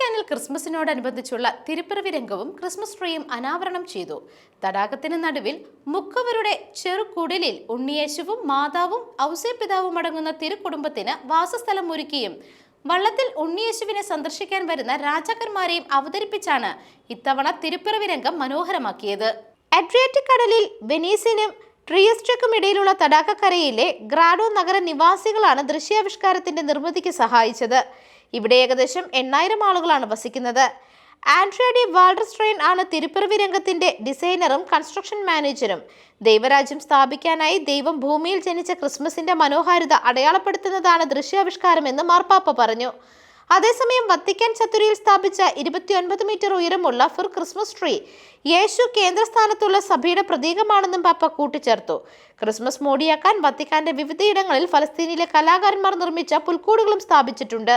വത്തിക്കാനിൽ ക്രിസ്മസിനോടനുബന്ധിച്ചുള്ള തിരുപ്പിറവി രംഗവും Christmas ട്രീയും അനാവരണം ചെയ്തു. തടാകത്തിന് നടുവിൽ മുക്കവരുടെ ചെറുകുടിലിൽ ഉണ്ണിയേശുവും മാതാവും ഔസേപിതാവും അടങ്ങുന്ന തിരുക്കുടുംബത്തിന് വാസസ്ഥലം ഒരുക്കിയും വള്ളത്തിൽ ഉണ്ണിയേശുവിനെ സന്ദർശിക്കാൻ വരുന്ന രാജാക്കന്മാരെയും അവതരിപ്പിച്ചാണ് ഇത്തവണ തിരുപ്പിറവി രംഗം മനോഹരമാക്കിയത്. അഡ്രിയാറ്റിക് കടലിൽ വെനീസിനും ട്രിയസ്ട്രക്കും ഇടയിലുള്ള തടാകക്കരയിലെ ഗ്രാഡോ നഗര നിവാസികളാണ് ദൃശ്യാവിഷ്കാരത്തിന്റെ നിർമ്മിതിക്ക് സഹായിച്ചത്. ഇവിടെ ഏകദേശം എണ്ണായിരം ആളുകളാണ് വസിക്കുന്നത്. ആൻഡ്രിയ വാൾഡർസ്ട്രെയിൻ ആണ് തിരുപ്പിറവി രംഗത്തിന്റെ ഡിസൈനറും കൺസ്ട്രക്ഷൻ മാനേജറും ദൈവരാജ്യം സ്ഥാപിക്കാനായി ദൈവം ഭൂമിയിൽ ജനിച്ച ക്രിസ്മസിന്റെ മനോഹാരിത അടയാളപ്പെടുത്തുന്നതാണ് ദൃശ്യാവിഷ്കാരം എന്ന് മാർപ്പാപ്പ പറഞ്ഞു. അതേസമയം വത്തിക്കാൻ ചത്തുരിയിൽ സ്ഥാപിച്ച ഇരുപത്തിയൊൻപത് മീറ്റർ ഉയരമുള്ള ഫുർ ക്രിസ്മസ് ട്രീ യേശു കേന്ദ്രസ്ഥാനത്തുള്ള സഭയുടെ പ്രതീകമാണെന്നും പാപ്പ കൂട്ടിച്ചേർത്തു. ക്രിസ്മസ് മോടിയാക്കാൻ വത്തിക്കാന്റെ വിവിധയിടങ്ങളിൽ ഫലസ്തീനിലെ കലാകാരന്മാർ നിർമ്മിച്ച പുൽക്കൂടുകളും സ്ഥാപിച്ചിട്ടുണ്ട്.